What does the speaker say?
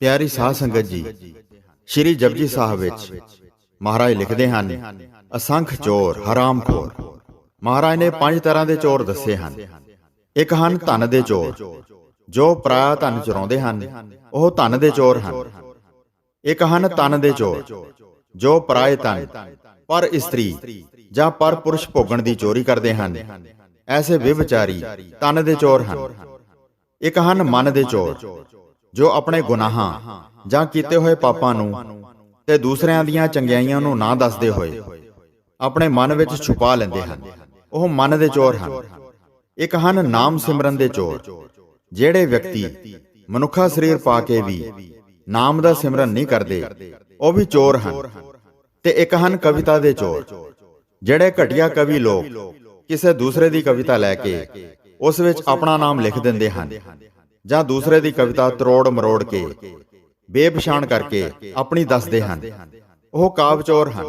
ਪਿਆਰੀ ਸਾਧ ਸੰਗਤ ਜੀ, ਸ਼੍ਰੀ ਜਪਜੀ ਸਾਹਿਬ ਵਿੱਚ ਮਹਾਰਾਜ ਲਿਖਦੇ ਹਨ, ਅਸੰਖ ਚੋਰ ਹਰਾਮਖੋਰ ਮਹਾਰਾਜ ਨੇ ਪੰਜ ਤਰ੍ਹਾਂ ਦੇ ਚੋਰ ਦੱਸੇ ਹਨ। ਇੱਕ ਹਨ ਧਨ ਦੇ ਚੋਰ, ਜੋ ਪਰਾਇਆ ਧਨ ਚੁਰਾਉਂਦੇ ਹਨ, ਉਹ ਧਨ ਦੇ ਚੋਰ ਹਨ। ਇੱਕ ਹਨ ਤਨ ਦੇ ਚੋਰ, ਜੋ ਪਰਾਏ ਤਨ ਪਰ ਇਸਤਰੀ ਜਾਂ ਪਰ ਪੁਰਸ਼ ਭੋਗਣ ਦੀ ਚੋਰੀ ਕਰਦੇ ਹਨ। ਐਸੇ ਵਿਵਚਾਰੀ ਤਨ ਦੇ ਚੋਰ ਹਨ। ਇੱਕ ਹਨ ਮਨ ਦੇ ਚੋਰ ਜੋ ਆਪਣੇ ਗੁਨਾਹਾਂ ਜਾਂ ਕੀਤੇ ਹੋਏ ਪਾਪਾਂ ਨੂੰ ਤੇ ਦੂਸਰਿਆਂ ਦੀਆਂ ਚੰਗਿਆਈਆਂ ਨੂੰ ਨਾ ਦੱਸਦੇ ਹੋਏ ਆਪਣੇ ਮਨ ਵਿੱਚ ਛੁਪਾ ਲੈਂਦੇ ਹਨ। ਉਹ ਮਨ ਦੇ ਚੋਰ ਹਨ। ਇੱਕ ਹਨ ਨਾਮ ਸਿਮਰਨ ਦੇ ਚੋਰ, ਜਿਹੜੇ ਵਿਅਕਤੀ ਮਨੁੱਖਾ ਸਰੀਰ ਪਾ ਕੇ ਵੀ ਨਾਮ ਦਾ ਸਿਮਰਨ ਨਹੀਂ ਕਰਦੇ, ਉਹ ਵੀ ਚੋਰ ਹਨ। ਤੇ ਇੱਕ ਹਨ ਕਵਿਤਾ ਦੇ ਚੋਰ, ਜਿਹੜੇ ਘਟੀਆ ਕਵੀ ਲੋਕ ਕਿਸੇ ਦੂਸਰੇ ਦੀ ਕਵਿਤਾ ਲੈ ਕੇ ਉਸ ਵਿੱਚ ਆਪਣਾ ਨਾਮ ਲਿਖ ਦਿੰਦੇ ਹਨ। ਜਾਂ ਦੂਸਰੇ ਦੀ ਕਵਿਤਾ ਤਰੋੜ ਮਰੋੜ ਕੇ, ਬੇਪਛਾਣ ਕਰਕੇ ਆਪਣੀ ਦੱਸਦੇ ਹਨ। ਉਹ ਕਾਵਚੋਰ ਹਨ।